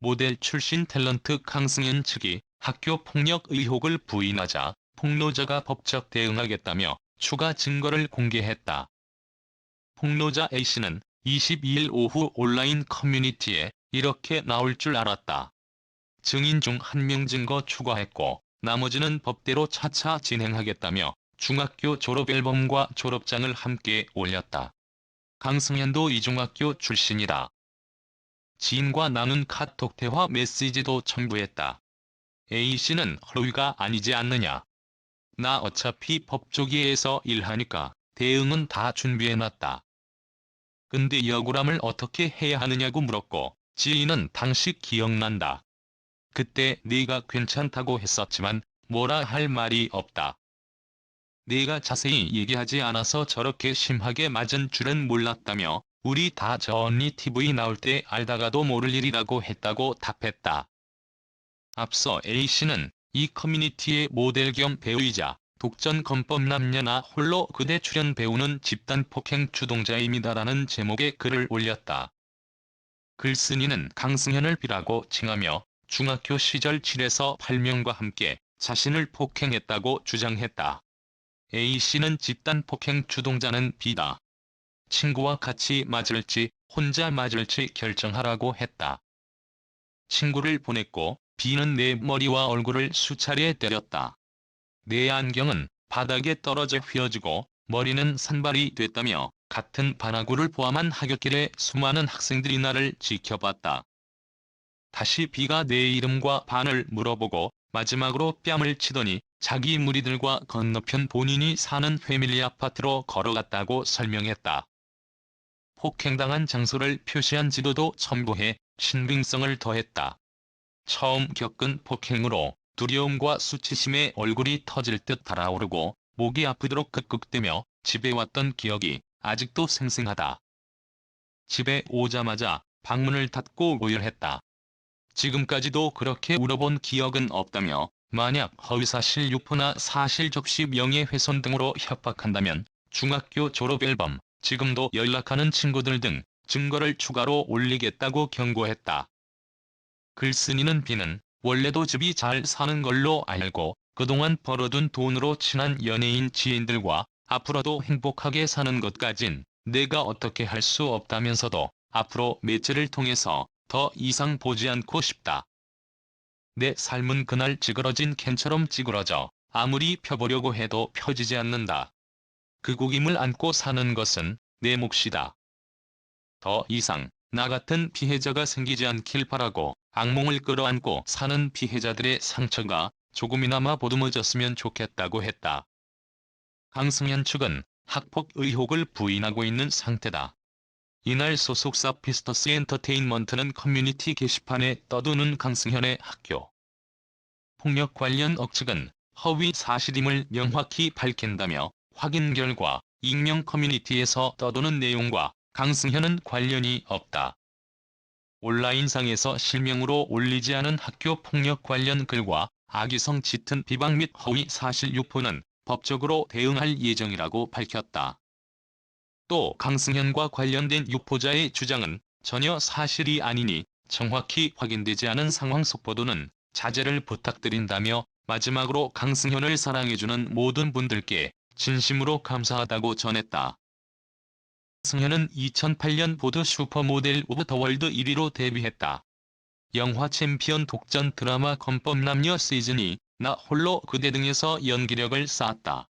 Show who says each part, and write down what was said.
Speaker 1: 모델 출신 탤런트 강승현 측이 학교 폭력 의혹을 부인하자 폭로자가 법적 대응하겠다며 추가 증거를 공개했다. 폭로자 A씨는 22일 오후 온라인 커뮤니티에 이렇게 나올 줄 알았다. 증인 중 한 명 증거 추가했고 나머지는 법대로 차차 진행하겠다며 중학교 졸업 앨범과 졸업장을 함께 올렸다. 강승현도 이중학교 출신이다. 지인과 나눈 카톡 대화 메시지도 첨부했다. A씨는 허위가 아니지 않느냐. 나 어차피 법조계에서 일하니까 대응은 다 준비해놨다. 근데 억울함을 어떻게 해야 하느냐고 물었고 지인은 당시 기억난다. 그때 네가 괜찮다고 했었지만 뭐라 할 말이 없다. 네가 자세히 얘기하지 않아서 저렇게 심하게 맞은 줄은 몰랐다며 우리 다 저 언니 TV 나올 때 알다가도 모를 일이라고 했다고 답했다. 앞서 A씨는 이 커뮤니티의 모델 겸 배우이자 독전 건법 남녀나 홀로 그대 출연 배우는 집단 폭행 주동자입니다라는 제목의 글을 올렸다. 글쓴이는 강승현을 비라고 칭하며 중학교 시절 7에서 8명과 함께 자신을 폭행했다고 주장했다. A씨는 집단 폭행 주동자는 B다. 친구와 같이 맞을지 혼자 맞을지 결정하라고 했다. 친구를 보냈고 B는 내 머리와 얼굴을 수차례 때렸다. 내 안경은 바닥에 떨어져 휘어지고 머리는 산발이 됐다며 같은 반화구를 포함한 하굣길에 수많은 학생들이 나를 지켜봤다. 다시 B가 내 이름과 반을 물어보고 마지막으로 뺨을 치더니 자기 무리들과 건너편 본인이 사는 패밀리 아파트로 걸어갔다고 설명했다. 폭행당한 장소를 표시한 지도도 첨부해 신빙성을 더했다. 처음 겪은 폭행으로 두려움과 수치심에 얼굴이 터질 듯 달아오르고 목이 아프도록 극극대며 집에 왔던 기억이 아직도 생생하다. 집에 오자마자 방문을 닫고 오열했다. 지금까지도 그렇게 울어본 기억은 없다며 만약 허위사실 유포나 사실 접시 명예훼손 등으로 협박한다면 중학교 졸업 앨범, 지금도 연락하는 친구들 등 증거를 추가로 올리겠다고 경고했다. 글쓴이는 비는 원래도 집이 잘 사는 걸로 알고 그동안 벌어둔 돈으로 친한 연예인 지인들과 앞으로도 행복하게 사는 것까진 내가 어떻게 할 수 없다면서도 앞으로 매체를 통해서 더 이상 보지 않고 싶다. 내 삶은 그날 찌그러진 캔처럼 찌그러져 아무리 펴보려고 해도 펴지지 않는다. 그 고김을 안고 사는 것은 내 몫이다. 더 이상 나 같은 피해자가 생기지 않길 바라고 악몽을 끌어안고 사는 피해자들의 상처가 조금이나마 보듬어졌으면 좋겠다고 했다. 강승현 측은 학폭 의혹을 부인하고 있는 상태다. 이날 소속사 피스터스 엔터테인먼트는 커뮤니티 게시판에 떠도는 강승현의 학교 폭력 관련 억측은 허위 사실임을 명확히 밝힌다며 확인 결과 익명 커뮤니티에서 떠도는 내용과 강승현은 관련이 없다. 온라인상에서 실명으로 올리지 않은 학교 폭력 관련 글과 악의성 짙은 비방 및 허위 사실 유포는 법적으로 대응할 예정이라고 밝혔다. 또 강승현과 관련된 유포자의 주장은 전혀 사실이 아니니 정확히 확인되지 않은 상황 속보도는 자제를 부탁드린다며 마지막으로 강승현을 사랑해주는 모든 분들께 진심으로 감사하다고 전했다. 승현은 2008년 보드 슈퍼모델 오브 더 월드 1위로 데뷔했다. 영화 챔피언 독전 드라마 건법 남녀 시즌이 나 홀로 그대 등에서 연기력을 쌓았다.